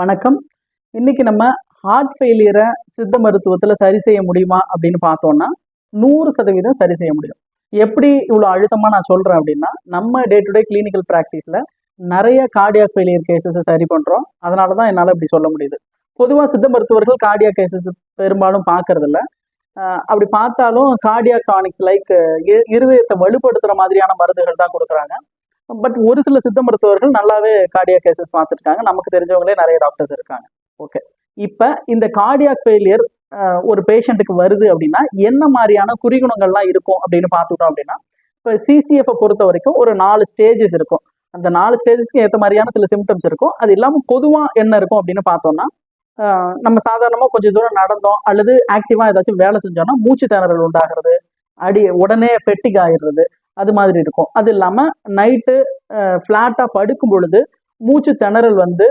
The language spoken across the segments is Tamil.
வணக்கம். இன்னைக்கு நம்ம ஹார்ட் ஃபெயிலியரை சித்த மருத்துவத்தில் சரி செய்ய முடியுமா அப்படின்னு பார்த்தோம்னா நூறு சதவீதம் சரி செய்ய முடியும். எப்படி இவ்வளோ அழுத்தமாக நான் சொல்கிறேன் அப்படின்னா நம்ம டே டு டே கிளினிக்கல் ப்ராக்டிஸில் நிறைய கார்டியாக் ஃபெயிலியர் கேசஸை சரி பண்ணுறோம் அதனால தான் என்னால் இப்படி சொல்ல முடியுது. பொதுவாக சித்த மருத்துவர்கள் கார்டியாக் கேசஸ் பெரும்பாலும் பார்க்கறதில்ல. அப்படி பார்த்தாலும் கார்டியாக் டானிக்ஸ் லைக் இருதயத்தை வலுப்படுத்துகிற மாதிரியான மருந்துகள் தான் கொடுக்குறாங்க. பட் ஒரு சில சித்த மருத்துவர்கள் நல்லாவே கார்டியாக் கேசஸ் பார்த்துருக்காங்க. நமக்கு தெரிஞ்சவங்களே நிறைய டாக்டர்ஸ் இருக்காங்க. ஓகே இப்போ இந்த கார்டியாக் ஃபெயிலியர் ஒரு பேஷண்ட்டுக்கு வருது அப்படின்னா என்ன மாதிரியான குறிகுணங்கள்லாம் இருக்கும் அப்படின்னு பார்த்துட்டோம் அப்படின்னா இப்போ சிசிஎஃப்பை பொறுத்த வரைக்கும் ஒரு நாலு ஸ்டேஜஸ் இருக்கும். அந்த நாலு ஸ்டேஜஸ்க்கு ஏற்ற மாதிரியான சில சிம்டம்ஸ் இருக்கும். அது இல்லாமல் பொதுவாக என்ன இருக்கும் அப்படின்னு பார்த்தோம்னா நம்ம சாதாரணமாக கொஞ்சம் தூரம் நடந்தோம் அல்லது ஆக்டிவாக ஏதாச்சும் வேலை செஞ்சோம்னா மூச்சு திணறல் உண்டாகிறது அடி உடனே பெட்டிக் ஆயிடுறது அது மாதிரி இருக்கும். அது இல்லாமல் நைட்டு ஃப்ளாட்டாக படுக்கும் பொழுது மூச்சு திணறல் வந்து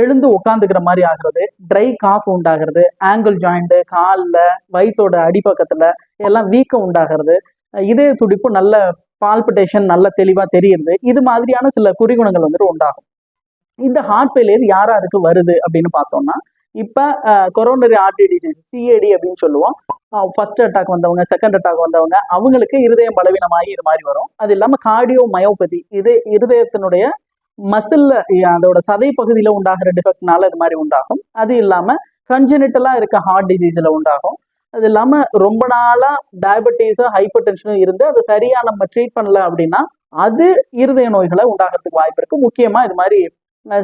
எழுந்து உட்காந்துக்கிற மாதிரி ஆகிறது. ட்ரை காஃப் உண்டாகிறது ஆங்கிள் ஜாயிண்ட்டு காலில் வயிற்றோட அடிப்பக்கத்தில் எல்லாம் வீக்கம் உண்டாகிறது. இதய துடிப்பு நல்ல பால்பிட்டேஷன் நல்ல தெளிவாக தெரியுது இது மாதிரியான சில குறிகுணங்கள் வந்துட்டு உண்டாகும். இந்த ஹார்ட் ஃபெயிலியர் யார் யாருக்கு வருது அப்படின்னு பார்த்தோம்னா இப்போ கொரோனரி ஆர்டி டிசீஸ் சிஏடி அப்படின்னு சொல்லுவோம். ஃபர்ஸ்ட் அட்டாக் வந்தவங்க செகண்ட் அட்டாக் வந்தவங்க அவங்களுக்கு இருதயம் பலவீனமாகி இது மாதிரி வரும். அது இல்லாமல் கார்டியோ மயோபதி இது இருதயத்தினுடைய மசில்ல அதோட சதை பகுதியில் உண்டாகிற டிஃபெக்ட்னால இது மாதிரி உண்டாகும். அது இல்லாமல் கன்ஜெனிட்டலாக இருக்க ஹார்ட் டிசீஸில் உண்டாகும். அது இல்லாமல் ரொம்ப நாளாக டயபெட்டிஸும் ஹைப்பர் டென்ஷனும் இருந்து அது சரியா நம்ம ட்ரீட் பண்ணல அப்படின்னா அது இருதய நோய்களை உண்டாகிறதுக்கு வாய்ப்பு இருக்கு. முக்கியமாக இது மாதிரி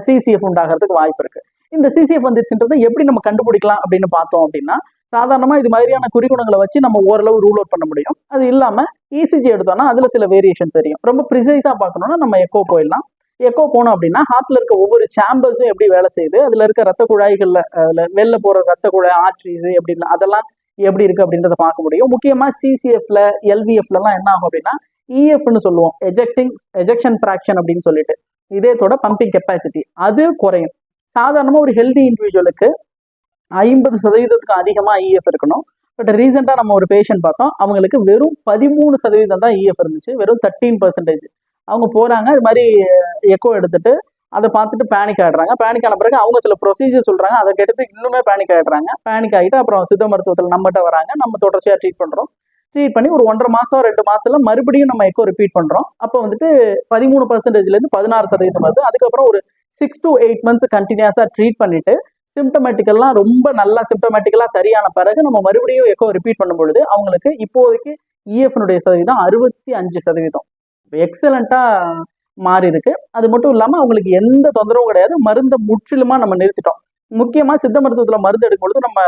சிசிஎஃப் உண்டாகிறதுக்கு வாய்ப்பு இருக்கு. இந்த சிசிஎஃப் வந்துச்சுன்றதை எப்படி நம்ம கண்டுபிடிக்கலாம் அப்படின்னு பார்த்தோம் அப்படின்னா சாதாரணமாக இது மாதிரியான குறிகுணங்களை வச்சு நம்ம ஓரளவு ரூல் அவுட் பண்ண முடியும். அது இல்லாமல் இசிஜி எடுத்தோம்னா அதில் சில வேரியேஷன் தெரியும். ரொம்ப ப்ரிசைஸாக பார்க்கணும்னா நம்ம எக்கோ போயிடலாம். எக்கோ போனோம் அப்படின்னா ஹார்ட்ல இருக்க ஒவ்வொரு சாம்பர்ஸும் எப்படி வேலை செய்யுது? அதில் இருக்க ரத்த குழாய்கள்ல அதில் வெளில போகிற ரத்த குழாய் ஆர்ட்ரிஸ் எப்படி அதெல்லாம் எப்படி இருக்கு அப்படின்றத பார்க்க முடியும். முக்கியமாக சிசிஎஃப்ல எல்விஎஃப்லலாம் என்ன ஆகும் அப்படின்னா இஎஃப்னு சொல்லுவோம். எஜெக்டிங் எஜெக்ஷன் ஃப்ராக்ஷன் அப்படின்னு சொல்லிட்டு. இதயத்தோட பம்பிங் கெப்பாசிட்டி அது குறையும். சாதாரணமாக ஒரு ஹெல்தி இண்டிவிஜுவலுக்கு ஐம்பது சதவீதத்துக்கு அதிகமாக இஎஃப் இருக்கணும். பட் ரீசெண்டாக நம்ம ஒரு பேஷண்ட் பார்த்தோம். அவங்களுக்கு வெறும் பதிமூணு சதவீதம் தான் இஎஃப் இருந்துச்சு. வெறும் தேர்ட்டீன் பர்சன்டேஜ் அவங்க போகிறாங்க இது மாதிரி எக்கோ எடுத்துட்டு அதை பார்த்துட்டு பேனிக் ஆகிடுறாங்க பேனிக் ஆன பிறகு அவங்க சில ப்ரொசீஜர் சொல்கிறாங்க அதை கேட்டு இன்னுமே பேனிக் ஆயிடுறாங்க. பேனிக் ஆகிட்டு அப்புறம் சித்த மருத்துவத்தில் நம்மகிட்ட வராங்க. நம்ம தொடர்ச்சியாக ட்ரீட் பண்ணுறோம் ட்ரீட் பண்ணி ஒரு ஒன்றரை மாதம் ரெண்டு மாதத்தில் மறுபடியும் நம்ம எக்கோ ரிப்பீட் பண்ணுறோம் அப்போ வந்துட்டு பதிமூணு பர்சன்டேஜ்லேருந்து பதினாறு சதவீதம் வருது. அதுக்கப்புறம் ஒரு சிக்ஸ் டு எயிட் மந்த்ஸ் கண்டினியூஸாக ட்ரீட் பண்ணிவிட்டு சிம்டமேட்டிக்கெல்லாம் ரொம்ப நல்லா சிம்டமேட்டிக்கலா சரியான பிறகு நம்ம மறுபடியும் எக்கோ ரிப்பீட் பண்ணும் பொழுது அவங்களுக்கு இப்போதைக்கு இஎஃப்னுடைய சதவீதம் அறுபத்தி அஞ்சு சதவீதம். எக்ஸலண்ட்டாக மாறி இருக்கு. அது மட்டும் இல்லாமல் அவங்களுக்கு எந்த தொந்தரவும் கிடையாது. மருந்தை முற்றிலுமா நம்ம நிறுத்திட்டோம். முக்கியமாக சித்த மருத்துவத்தில் மருந்து எடுக்கும் பொழுது நம்ம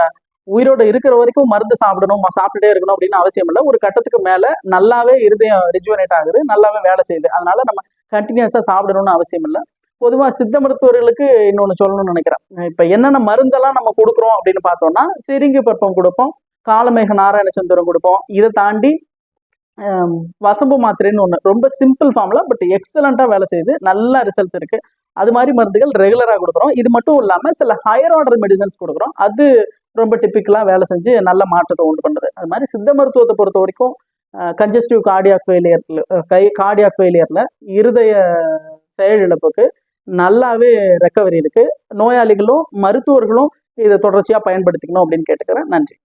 உயிரோடு இருக்கிற வரைக்கும் மருந்து சாப்பிடணும் சாப்பிட்டுட்டே இருக்கணும் அப்படின்னு அவசியம் இல்லை. ஒரு கட்டத்துக்கு மேலே நல்லாவே இருதயம் ரிஜுவனேட் ஆகுது நல்லாவே வேலை செய்யுது. அதனால நம்ம கண்டினியூஸாக சாப்பிடணும்னு அவசியம் இல்லை. பொதுவாக சித்த மருத்துவர்களுக்கு இன்னொன்று சொல்லணும்னு நினைக்கிறேன். இப்போ என்னென்ன மருந்தெல்லாம் நம்ம கொடுக்குறோம் அப்படின்னு பார்த்தோம்னா சிரிங்கு பருப்பம் கொடுப்போம் காலமேக நாராயண சந்திரம் கொடுப்போம். இதை தாண்டி வசம்பு மாத்திரைன்னு ஒன்று ரொம்ப சிம்பிள் ஃபார்மில் பட் எக்ஸலண்ட்டாக வேலை செய்யுது. நல்ல ரிசல்ட்ஸ் இருக்குது அது மாதிரி மருந்துகள் ரெகுலராக கொடுக்குறோம். இது மட்டும் இல்லாமல் சில ஹையர் ஆர்டர் மெடிசன்ஸ் கொடுக்குறோம். அது ரொம்ப டிப்பிக்கலாக வேலை செஞ்சு நல்ல மாற்றத்தை உண்டு பண்ணுறது அது மாதிரி சித்த மருத்துவத்தை பொறுத்த வரைக்கும் கஞ்சஸ்டிவ் கார்டியாக் ஃபெயிலியரில் கை கார்டியாக் ஃபெயிலியரில் இருதய செயலிழப்புக்கு நல்லாவே ரெக்கவரி இருக்கு. நோயாளிகளும் மருத்துவர்களும் இதை தொடர்ச்சியாக பயன்படுத்திக்கணும் அப்படின்னு கேட்டுக்கிறேன். நன்றி.